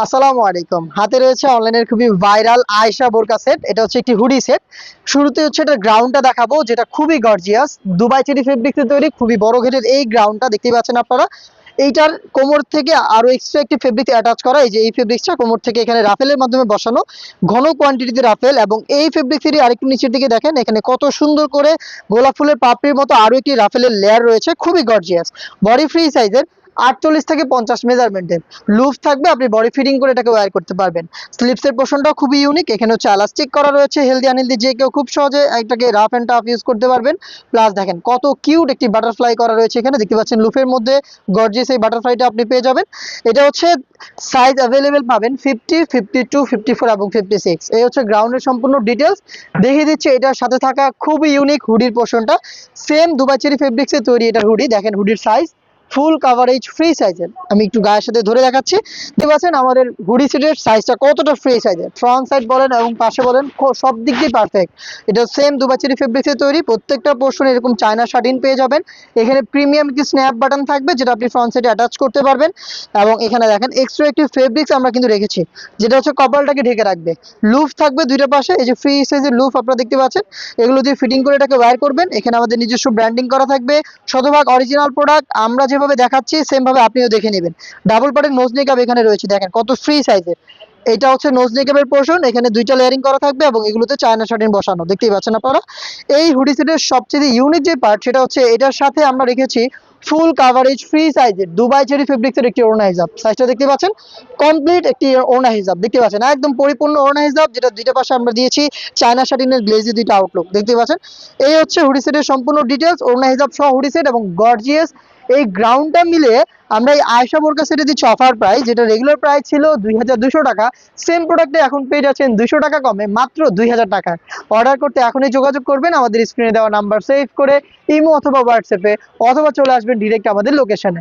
আসসালামু আলাইকুম। হাতে রয়েছে অনলাইনের খুবই ভাইরাল আয়শা বোরকা সেট। এটা হচ্ছে একটি হুডি সেট। শুরুতে হচ্ছে এটা গ্রাউন্ডটা দেখাবো, যেটা খুবই গর্জিয়াস দুবাই চেরি ফেব্রিক্সে তৈরি, খুবই বড় ঘেরের এই গ্রাউন্ডটা দেখতে পাচ্ছেন আপনারা। এইটার কোমর থেকে আরও এক্সট্রা একটি ফেব্রিক অ্যাটাচ করা, এই যে এই ফেব্রিক্সটা কোমর থেকে এখানে রাফেলের মাধ্যমে বসানো। ঘন কোয়ান্টিটিতে রাফেল এবং এই ফেব্রিক্সেরই আরেকটু নিচের দিকে দেখেন, এখানে কত সুন্দর করে গোলাপ ফুলের পাপড়ির মতো আরও একটি রাফেলের লেয়ার রয়েছে, খুবই গর্জিয়াস বডি ফ্রি সাইজের আটচল্লিশ থেকে পঞ্চাশ মেজারমেন্টের লুফ থাকবে, আপনি বডি ফিটিং করে এটাকে ওয়্যার করতে পারবেন। স্লিপসের পোর্শনটাও খুবই ইউনিক এখানে হচ্ছে এলাস্টিক করা রয়েছে হেলদি আনহেলদি যে কেউ খুব সহজে এটাকে রাফ অ্যান্ড টাফ ইউজ করতে পারবেন। প্লাস দেখেন, কত কিউট একটি বাটারফ্লাই করা রয়েছে এখানে, দেখতে পাচ্ছেন লুফের মধ্যে গর্জিয়াস এই বাটারফ্লাইটা আপনি পেয়ে যাবেন। এটা হচ্ছে সাইজ অ্যাভেলেবেল পাবেন fifty fifty two fifty four এবং ফিফটি সিক্স এই হচ্ছে গ্রাউন্ডের সম্পূর্ণ ডিটেলস দেখিয়ে দিচ্ছে, এটার সাথে থাকা খুবই ইউনিক হুডির পোর্শনটা সেম দুবাই চেরি ফেব্রিক্সে তৈরি এটা হুডি দেখেন হুডির সাইজ ফুল কাভারেজ ফ্রি সাইজের আমি একটু গায়ের সাথে ধরে দেখাচ্ছি। দেখতে পাচ্ছেন আমাদের হুডি সিটের সাইজটা কতটা ফ্রি সাইজের ফ্রন্ট সাইড বলেন এবং পাশে বলেন সব দিক দিয়ে পারফেক্ট এটা সেম দুবাচেরি ফেব্রিক্সে তৈরি, প্রত্যেকটা পোর্শন এরকম চায়না শার্টিন পেয়ে যাবেন। এখানে প্রিমিয়াম একটি স্ন্যাপ বাটন থাকবে, যেটা আপনি ফ্রন্ট সাইডে অ্যাটাচ করতে পারবেন। এবং এখানে দেখেন এক্সট্রা একটি ফেব্রিক্স আমরা কিন্তু রেখেছি, যেটা হচ্ছে কপালটাকে ঢেকে রাখবে। লুফ থাকবে দুইটা পাশে, এই যে ফ্রি সাইজের লুফ আপনারা দেখতে পাচ্ছেন। এগুলো দিয়ে ফিটিং করে এটাকে ওয়্যার করবেন। এখানে আমাদের নিজস্ব ব্র্যান্ডিং করা থাকবে। শতভাগ অরিজিনাল প্রোডাক্ট আমরা যেভাবে দেখাচ্ছি সেম ভাবে আপনিও দেখে নেবেন। ডাবল পার্টের নোজ মেকআপ এখানে রয়েছে, দেখেন কত ফ্রি সাইজের এটা হচ্ছে নোজ মেকআপের পোর্শন এখানে দুইটা লেয়ারিং করা থাকবে এবং এগুলোতে চায়না শার্টিন বসানো, দেখতেই পাচ্ছেন আপনারা? এই হুডি সেটের সবচেয়ে ইউনিক যে পার্ট সেটা হচ্ছে এটার সাথে আমরা রেখেছি ফুল কাভারেজ ফ্রি সাইজের দুবাই চেরি ফেব্রিক্সের একটি ওড়না হিজাব। সাইজটা দেখতে পাচ্ছেন? কমপ্লিট একটি ওড়না হিজাব, দেখতে পাচ্ছেন? একদম পরিপূর্ণ ওড়না হিজাব, যেটা দুইটা পাশে আমরা দিয়েছি চায়না শার্টিনের গ্লেজি দুইটা আউটলুক দেখতে পাচ্ছেন? এই হচ্ছে হুডি সেটের সম্পূর্ণ ডিটেলস ওড়না হিজাব সহ হুডি সেট এবং গর্জিয়াস এই গ্রাউন্ডটা মিলে আমরা এই আয়সা বোরকা সেটে দিচ্ছি অফার প্রাইস যেটা রেগুলার প্রাইস ছিল দুই টাকা সেম প্রোডাক্টে এখন পেয়ে যাচ্ছেন দুশো টাকা কমে, মাত্র দুই হাজার টাকা। অর্ডার করতে এখনই যোগাযোগ করবেন, আমাদের স্ক্রিনে দেওয়া নাম্বার সেভ করে, ইমো অথবা হোয়াটসঅ্যাপে অথবা চলে আসবেন ডিরেক্ট আমাদের লোকেশনে